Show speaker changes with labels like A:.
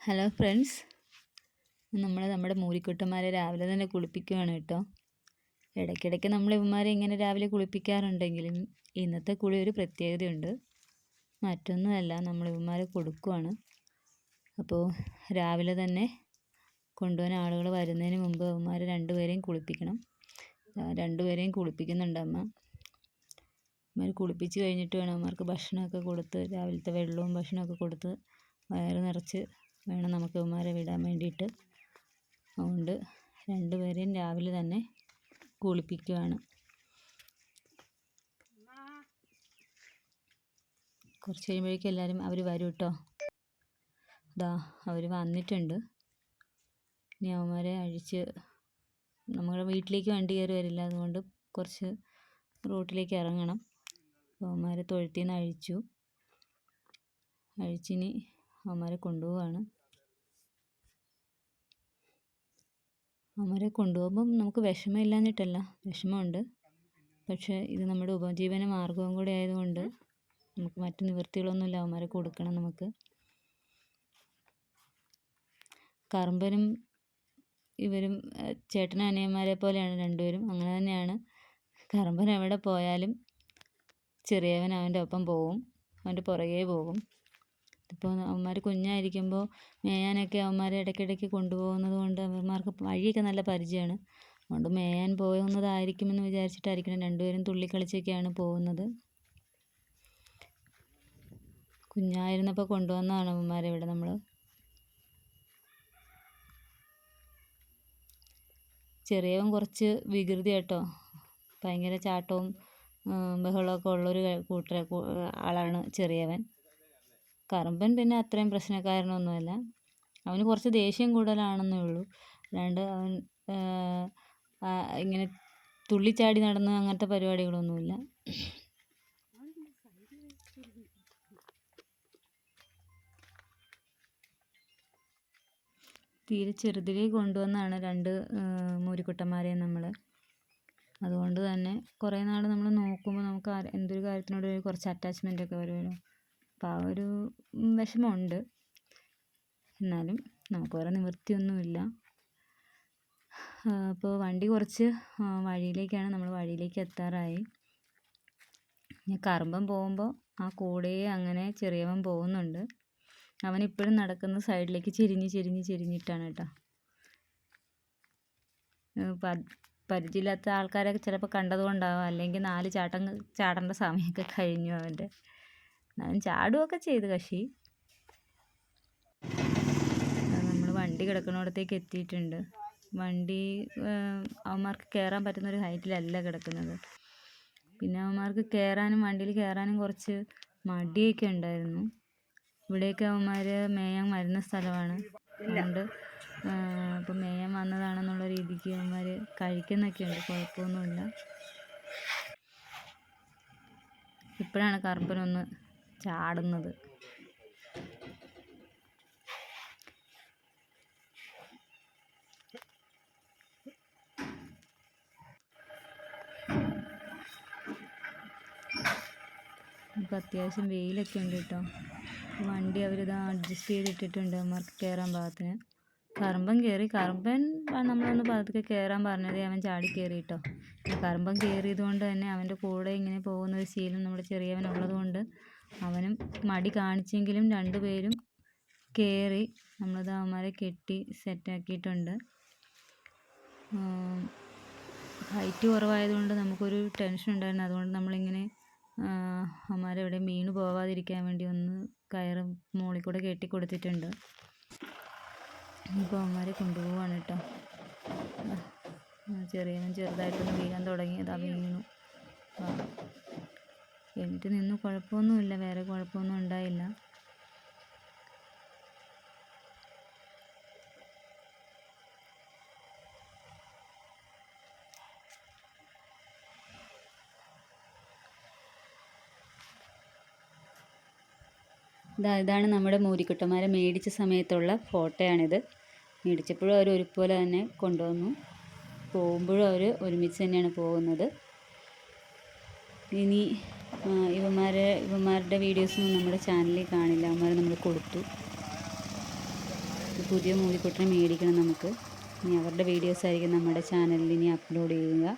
A: Hello friends. നമ്മൾ നമ്മുടെ മൂലിക്കുട്ടന്മാരെ രാവിലെ തന്നെ കുളിപ്പിക്കുകയാണ് കേട്ടോ. ഇടയ്ക്കിടയ്ക്ക് നമ്മൾ ഇവന്മാരെ ഇങ്ങനെ രാവിലെ കുളിപ്പിക്കാറുണ്ടെങ്കിലും ഇന്നത്തെ കുളി ഒരു പ്രത്യേകതയുണ്ട്. മറ്റൊന്നുമല്ല നമ്മൾ ഇവന്മാരെ കൊടുക്കുവാണ്. അപ്പോൾ രാവിലെ തന്നെ കൊണ്ടുപോകാൻ ആളുകൾ വരുന്നതിന് മുമ്പ് അവന്മാരെ രണ്ടുപേരെയും കുളിപ്പിക്കണം. രണ്ടുപേരെയും കുളിപ്പിക്കുന്നുണ്ട് അമ്മ. ഇവന്മാർ കുളിപ്പിച്ച് കഴിഞ്ഞിട്ട് വേണം അവന്മാർക്ക് ഭക്ഷണമൊക്കെ കൊടുത്ത് രാവിലത്തെ വെള്ളവും ഭക്ഷണമൊക്കെ കൊടുത്ത് വയറ് നിറച്ച് വേണം നമുക്ക് ഇവന്മാരെ വിടാൻ വേണ്ടിയിട്ട്. അതുകൊണ്ട് രണ്ടുപേരെയും രാവിലെ തന്നെ കുളിപ്പിക്കുകയാണ് കുറച്ച് കഴിയുമ്പോഴേക്കും എല്ലാവരും അവർ വരും കേട്ടോ ഇതാ അവർ വന്നിട്ടുണ്ട്. ഇനി അവന്മാരെ അഴിച്ച് നമ്മുടെ വീട്ടിലേക്ക് വണ്ടി കയറി വരില്ല. അതുകൊണ്ട് കുറച്ച് റോട്ടിലേക്ക് ഇറങ്ങണം. അവന്മാരെ തൊഴുത്തിൽ നിന്ന് അഴിച്ചു. അഴിച്ചിനി അവന്മാരെ കൊണ്ടുപോവാണ്. അവന്മാരെ കൊണ്ടുപോകുമ്പം നമുക്ക് വിഷമം ഇല്ലാഞ്ഞിട്ടല്ല. വിഷമമുണ്ട്. പക്ഷേ ഇത് നമ്മുടെ ഉപജീവന മാർഗവും കൂടി ആയതുകൊണ്ട് നമുക്ക് മറ്റു നിവൃത്തികളൊന്നുമില്ല അവന്മാരെ കൊടുക്കണം നമുക്ക്. കറമ്പനും ഇവരും ചേട്ടനും അനിയന്മാരെ പോലെയാണ് രണ്ടുപേരും. അങ്ങനെ തന്നെയാണ്. കറമ്പൻ എവിടെ പോയാലും ചെറിയവൻ അവന്റെ ഒപ്പം പോവും. അവന്റെ പുറകെ പോകും. ഇപ്പോൾ അവന്മാർ കുഞ്ഞായിരിക്കുമ്പോൾ മേയാനൊക്കെ അവന്മാരെ ഇടയ്ക്കിടയ്ക്ക് കൊണ്ടുപോകുന്നത് കൊണ്ട് അവന്മാർക്ക് വഴിയൊക്കെ നല്ല പരിചയമാണ്. അതുകൊണ്ട് മേയാൻ പോകുന്നതായിരിക്കുമെന്ന് വിചാരിച്ചിട്ടായിരിക്കണം രണ്ടുപേരും തുള്ളിക്കളിച്ചൊക്കെയാണ് പോകുന്നത്. കുഞ്ഞായിരുന്നപ്പോൾ കൊണ്ടുവന്നതാണ് അവന്മാരെ ഇവിടെ നമ്മൾ. ചെറിയവൻ കുറച്ച് വികൃതി കേട്ടോ. ഭയങ്കര ചാട്ടവും ബഹളമൊക്കെ ഉള്ളൊരു കൂട്ടര ആളാണ് ചെറിയവൻ. കറമ്പൻ പിന്നെ അത്രയും പ്രശ്നക്കാരനൊന്നുമല്ല. അവന് കുറച്ച് ദേഷ്യം കൂടുതലാണെന്നേ ഉള്ളൂ. അല്ലാണ്ട് അവൻ ഇങ്ങനെ തുള്ളിച്ചാടി നടന്ന് അങ്ങനത്തെ പരിപാടികളൊന്നുമില്ല. തീരെ ചെറുതിലേ കൊണ്ടുവന്നാണ് രണ്ട് മൂരിക്കുട്ടന്മാരെ നമ്മൾ അതുകൊണ്ട് തന്നെ കുറേ നാൾ നമ്മൾ നോക്കുമ്പോൾ നമുക്ക് എന്തൊരു കാര്യത്തിനോട് കുറച്ച് അറ്റാച്ച്മെന്റ് ഒക്കെ വരുമല്ലോ. അപ്പോൾ ആ ഒരു വിഷമമുണ്ട്. എന്നാലും നമുക്ക് വേറെ നിവൃത്തിയൊന്നുമില്ല. അപ്പോൾ വണ്ടി കുറച്ച് വഴിയിലേക്കാണ് നമ്മൾ വഴിയിലേക്ക് എത്താറായി. ഞാൻ കറുമ്പം പോകുമ്പോൾ ആ കൂടെ അങ്ങനെ ചെറിയവൻ പോകുന്നുണ്ട്. അവൻ ഇപ്പോഴും നടക്കുന്ന സൈഡിലേക്ക് ചെരിഞ്ഞ് ചെരിഞ്ഞ് ചെരിഞ്ഞിട്ടാണ് കേട്ടോ. പരിചയമില്ലാത്ത ആൾക്കാരൊക്കെ ചിലപ്പോൾ കണ്ടതുകൊണ്ടാവും. അല്ലെങ്കിൽ നാല് ചാട്ടം ചാടേണ്ട സമയമൊക്കെ കഴിഞ്ഞു അവന്റെ. എന്നാലും ചാടുകയൊക്കെ ചെയ്ത് കക്ഷി നമ്മൾ വണ്ടി കിടക്കുന്നിടത്തേക്ക് എത്തിയിട്ടുണ്ട്. വണ്ടി അവന്മാർക്ക് കയറാൻ പറ്റുന്ന ഒരു ഹൈറ്റിലല്ല കിടക്കുന്നത്. പിന്നെ അവന്മാർക്ക് കയറാനും വണ്ടിയിൽ കയറാനും കുറച്ച് മടിയൊക്കെ ഉണ്ടായിരുന്നു. ഇവിടെയൊക്കെ അവന്മാർ മേയാൻ വരുന്ന സ്ഥലമാണ്. അതുകൊണ്ട് അപ്പോൾ മേയാൻ വന്നതാണെന്നുള്ള രീതിക്ക് അവന്മാർ കഴിക്കുന്നൊക്കെ ഉണ്ട്. കുഴപ്പമൊന്നുമില്ല. ഇപ്പോഴാണ് കറുപ്പനൊന്ന് ചാടുന്നത്. ഇപ്പം അത്യാവശ്യം വെയിലൊക്കെ ഉണ്ട് കേട്ടോ. വണ്ടി അവരിത് അഡ്ജസ്റ്റ് ചെയ്തിട്ടിട്ടുണ്ട് അവന്മാർക്ക് കയറാൻ പാകത്തിന്. കറമ്പൻ കയറി കറമ്പൻ നമ്മളൊന്ന് പതുക്കെ കയറാൻ പറഞ്ഞത് അവൻ ചാടി കയറി കേട്ടോ. കറമ്പൻ കയറിയത് കൊണ്ട് തന്നെ അവന്റെ കൂടെ ഇങ്ങനെ പോകുന്ന ഒരു ശീലം നമ്മുടെ ചെറിയവനുള്ളത് കൊണ്ട് അവനും മടി കാണിച്ചെങ്കിലും രണ്ടുപേരും കയറി നമ്മളത് അവന്മാരെ കെട്ടി സെറ്റാക്കിയിട്ടുണ്ട്. ഹൈറ്റ് കുറവായതുകൊണ്ട് നമുക്കൊരു ടെൻഷൻ ഉണ്ടായിരുന്നു. അതുകൊണ്ട് നമ്മളിങ്ങനെ അവന്മാരെ എവിടെ വീണ് പോവാതിരിക്കാൻ വേണ്ടി ഒന്ന് കയറ് മുകളിൽ കൂടെ കെട്ടി കൊടുത്തിട്ടുണ്ട്. ഇപ്പോൾ അവന്മാരെ കൊണ്ടുപോവാണ് കേട്ടോ. ചെറിയനും ചെറുതായിട്ടൊന്ന് വീഴാൻ തുടങ്ങി അതാ വീണു. എന്നിട്ട് നിന്ന് കുഴപ്പമൊന്നുമില്ല. വേറെ കുഴപ്പമൊന്നും ഉണ്ടായില്ല. ഇതാ ഇതാണ് നമ്മുടെ മൂരിക്കുട്ടന്മാരെ മേടിച്ച സമയത്തുള്ള ഫോട്ടോയാണിത്. മേടിച്ചപ്പോഴും അവർ ഒരുപോലെ തന്നെ കൊണ്ടുവന്നു. പോകുമ്പോഴും അവർ ഒരുമിച്ച് തന്നെയാണ് പോകുന്നത്. ഇനി ഇവന്മാരെ ഇവന്മാരുടെ വീഡിയോസൊന്നും നമ്മുടെ ചാനലിൽ കാണില്ല. അവന്മാർ നമ്മൾ കൊടുത്തു. പുതിയ മൂവിക്കുട്ടനെ മേടിക്കണം നമുക്ക്. ഇനി അവരുടെ വീഡിയോസ് ആയിരിക്കും നമ്മുടെ ചാനലിൽ ഇനി അപ്ലോഡ് ചെയ്യുക.